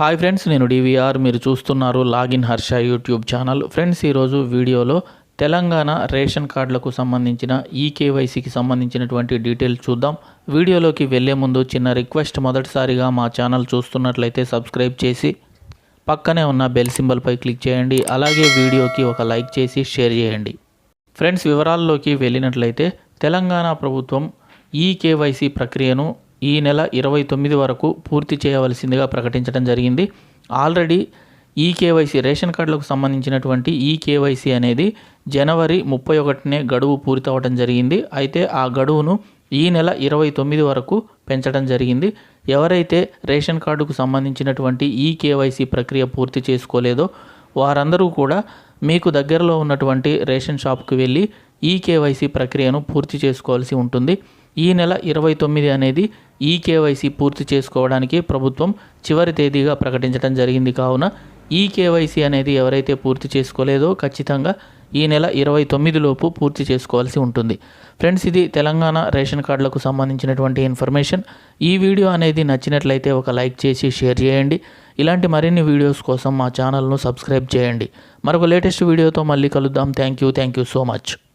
Hi friends నేను DVR మీరు చూస్తున్నారు login Harsha YouTube channel friends ఈరోజు వీడియోలో తెలంగాణ రేషన్ కార్డులకు సంబంధించిన ఈ కేవైసీకి సంబంధించినటువంటి డీటెయిల్స్ చూద్దాం. వీడియోలోకి వెళ్ళే ముందు చిన్న రిక్వెస్ట్ మొదటిసారిగా మా ఛానల్ చూస్తున్నట్లయితే సబ్స్క్రైబ్ చేసి పక్కనే ఉన్న బెల్ సింబల్పై క్లిక్ చేయండి. అలాగే వీడియోకి ఒక లైక్ చేసి షేర్ చేయండి. ఫ్రెండ్స్ వివరాల్లోకి వెళ్ళినట్లయితే తెలంగాణ ప్రభుత్వం ఈ కేవైసీ ప్రక్రియను ఈ నెల ఇరవై తొమ్మిది వరకు పూర్తి చేయవలసిందిగా ప్రకటించడం జరిగింది. ఆల్రెడీ ఈ కేవైసీ రేషన్ కార్డులకు సంబంధించినటువంటి ఈ కేవైసీ అనేది జనవరి ముప్పై ఒకటినే గడువు పూర్తవడం జరిగింది. అయితే ఆ గడువును ఈ నెల ఇరవై తొమ్మిది వరకు పెంచడం జరిగింది. ఎవరైతే రేషన్ కార్డుకు సంబంధించినటువంటి ఈ కేవైసీ ప్రక్రియ పూర్తి చేసుకోలేదో వారందరూ కూడా మీకు దగ్గరలో ఉన్నటువంటి రేషన్ షాప్కి వెళ్ళి ఈ కేవైసీ ప్రక్రియను పూర్తి చేసుకోవాల్సి ఉంటుంది. ఈ నెల ఇరవై తొమ్మిది అనేది ఈ కేవైసీ పూర్తి చేసుకోవడానికి ప్రభుత్వం చివరి తేదీగా ప్రకటించడం జరిగింది కావున ఈ కేవైసీ అనేది ఎవరైతే పూర్తి చేసుకోలేదో ఖచ్చితంగా ఈ నెల ఇరవై తొమ్మిదిలోపు పూర్తి చేసుకోవాల్సి ఉంటుంది. ఫ్రెండ్స్ ఇది తెలంగాణ రేషన్ కార్డులకు సంబంధించినటువంటి ఇన్ఫర్మేషన్. ఈ వీడియో అనేది నచ్చినట్లయితే ఒక లైక్ చేసి షేర్ చేయండి. ఇలాంటి మరిన్ని వీడియోస్ కోసం మా ఛానల్ను సబ్స్క్రైబ్ చేయండి. మరొక లేటెస్ట్ వీడియోతో మళ్ళీ కలుద్దాం. Thank you. Thank you so much.